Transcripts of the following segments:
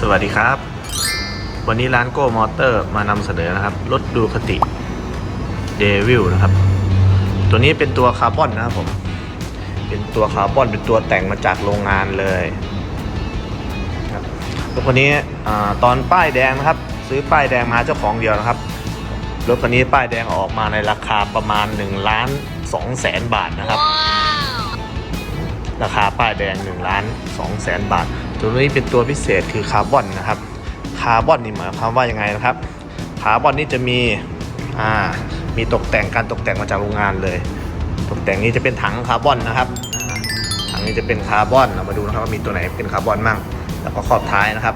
สวัสดีครับ วันนี้ร้านโก้มอเตอร์มานำเสนอนะครับ รถดูคติเดวิลนะครับ ตัวนี้เป็นตัวคาร์บอนนะครับผม เป็นตัวคาร์บอนเป็นตัวแต่งมาจากโรงงานเลยครับรถคันนี้อาตอนป้ายแดงนะครับ ซื้อป้ายแดงมาเจ้าของเดียวนะครับ รถคันนี้ป้ายแดงออกมาในราคาประมาณ1ล้าน2แสนบาทนะครับ ราคาป้ายแดง1ล้าน2แสนบาท ตัวนี้เป็นตัวพิเศษคือคาร์บอนนะครับ คาร์บอนนี่หมายความว่ายังไงนะครับ คาร์บอนนี่จะมี อ่า มีตกแต่งการตกแต่งมาจากโรงงานเลย ตกแต่งนี้จะเป็นถังคาร์บอนนะครับ ถังนี้จะเป็นคาร์บอน เรามาดูนะครับว่ามีตัวไหนเป็นคาร์บอนมั่ง แล้วก็ขอบท้ายนะครับ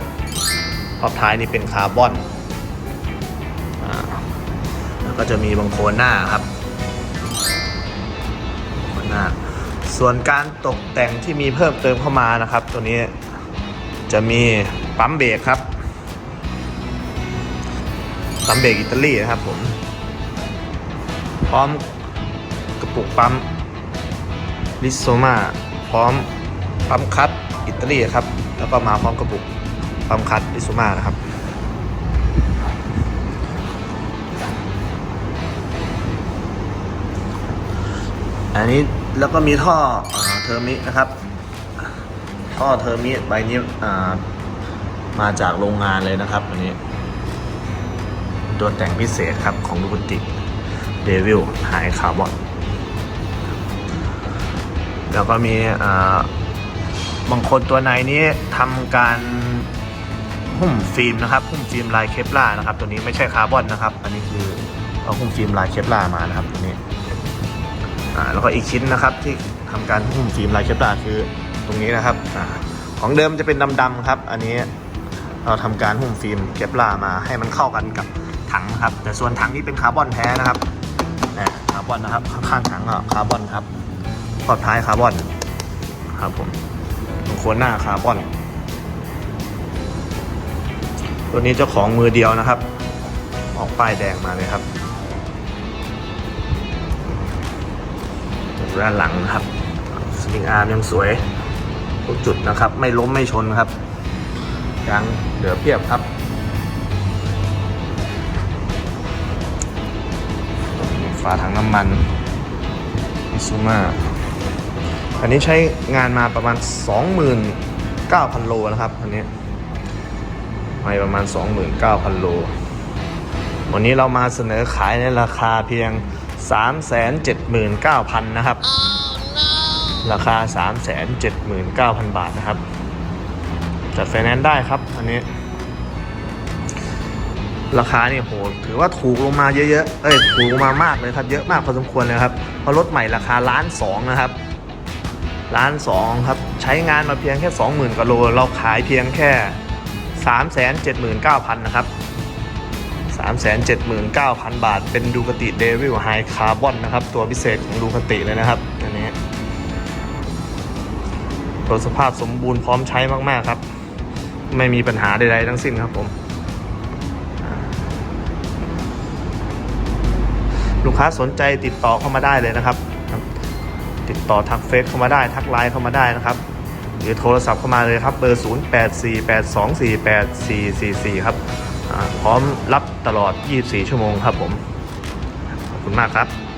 ขอบท้ายนี่เป็นคาร์บอนอแล้วก็จะมีบางโคนหน้าครับโคนหน้าส่วนการตกแต่งที่มีเพิ่มเติมเข้ามานะครับ ตัวนี้ จะมีปั๊มเบรกครับ ปั๊มเบรกอิตาลีนะครับผม พร้อมกระปุกปั๊มลิโซมาพร้อมปั๊มคัตอิตาลีครับ แล้วก็มาพร้อมกระปุกปั๊มคัตลิโซมานะครับอันนี้แล้วก็มีท่อเอเทอร์มินะครับ ท่อเทอร์มิใบนี้อ่ามาจากโรงงานเลยนะครับอันนี้ ตัวแต่งพิเศษครับของลูกติเดวิลไฮคาร์บอนแล้วก็มีบางคนตัวในนี้ทำการหุ้มฟิล์มนะครับหุ้มฟิล์มลายเคปลานะครับ ตัวนี้ไม่ใช่คาร์บอนนะครับ อันนี้คือเอาหุ้มฟิล์มลายเคปลามานะครับตัวนี้อ่แล้วก็อีกชิ้นนะครับที่ทำการหุ้มฟิล์มลายเคปลาคือ ตรงนี้นะครับอของเดิมจะเป็นดำๆครับ อันนี้เราทำการหุ้มฟิล์มเคปลามาให้มันเข้ากันกับถังครับ แต่ส่วนถังนี้เป็นคาร์บอนแท้นะครับคาร์บอนนะครับข้างถังอะคาร์บอนครับขอบท้ายคาร์บอนครับผมตรงโคนหน้าคาร์บอน ตัวนี้เจ้าของมือเดียวนะครับ ออกป้ายแดงมาเลยครับด้านหลังนะครับสลิงอาร์มยังสวย ทุกจุดนะครับ ไม่ล้มไม่ชนครับยางเหลือเพียบครับฝาถังน้ำมันมิซูมาอันนี้ใช้งานมาประมาณ 29,000 โลนะครับอันนี้ไม่ประมาณ 29,000 โล วันนี้เรามาเสนอขายในราคาเพียง 379,000 นะครับ ราคา 379,000 บาทนะครับ จัดไฟแนนซ์ได้ครับ อันนี้ ราคาเนี่ยโหถือว่าถูกลงมาเยอะๆ เอ้ยถูกลงมามากเลยครับ เยอะมากพอสมควรเลยครับ เพราะรถใหม่ราคาล้านสองนะครับล้านสองครับ ใช้งานมาเพียงแค่ 20,000กว่าโล เราขายเพียงแค่ 379,000 นะครับ 379,000 บาท เป็นดูคติเดวิลไฮคาร์บอนนะครับ ตัวพิเศษของดูคติเลยนะครับอันนี้ รถสภาพสมบูรณ์พร้อมใช้มากๆครับ ไม่มีปัญหาใดๆทั้งสิ้นครับผม ลูกค้าสนใจติดต่อเข้ามาได้เลยนะครับ ติดต่อทักเฟซเข้ามาได้ทักไลน์เข้ามาได้นะครับหรือโทรศัพท์เข้ามาเลยครับเบอร์ 0848248444 ครับอ่าพร้อมรับตลอด 24 ชั่วโมงครับผม ขอบคุณมากครับ